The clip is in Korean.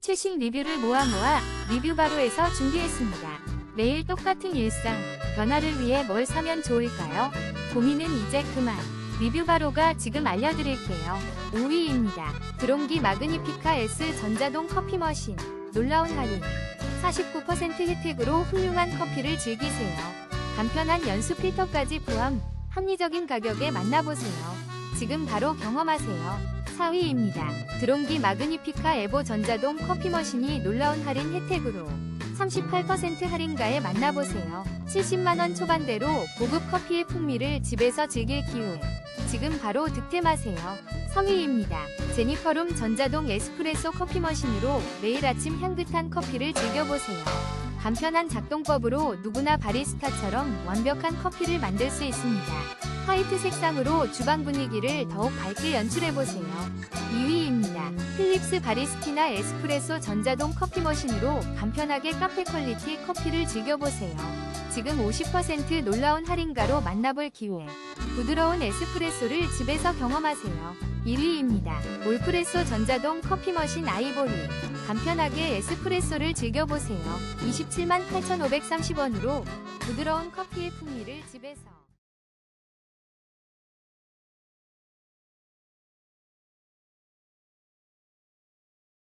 최신 리뷰를 모아 모아 리뷰바로에서 준비했습니다. 매일 똑같은 일상, 변화를 위해 뭘 사면 좋을까요? 고민은 이제 그만. 리뷰바로가 지금 알려드릴게요. 5위입니다. 드롱기 마그니피카 S 전자동 커피 머신. 놀라운 할인. 49% 혜택으로 훌륭한 커피를 즐기세요. 간편한 연수 필터까지 포함 합리적인 가격에 만나보세요. 지금 바로 경험하세요. 4위입니다. 드롱기 마그니피카 에보 전자동 커피 머신이 놀라운 할인 혜택으로 38% 할인가에 만나보세요. 70만원 초반대로 고급 커피의 풍미를 집에서 즐길 기회. 지금 바로 득템하세요. 3위입니다. 제니퍼룸 전자동 에스프레소 커피 머신으로 매일 아침 향긋한 커피를 즐겨보세요. 간편한 작동법으로 누구나 바리스타처럼 완벽한 커피를 만들 수 있습니다. 화이트 색상으로 주방 분위기를 더욱 밝게 연출해보세요. 2위입니다. 필립스 바리스티나 에스프레소 전자동 커피 머신으로 간편하게 카페 퀄리티 커피를 즐겨보세요. 지금 50% 놀라운 할인가로 만나볼 기회. 부드러운 에스프레소를 집에서 경험하세요. 1위입니다. 올프레소 전자동 커피 머신 아이보리. 간편하게 에스프레소를 즐겨보세요. 27만 8,530원으로 부드러운 커피의 풍미를 집에서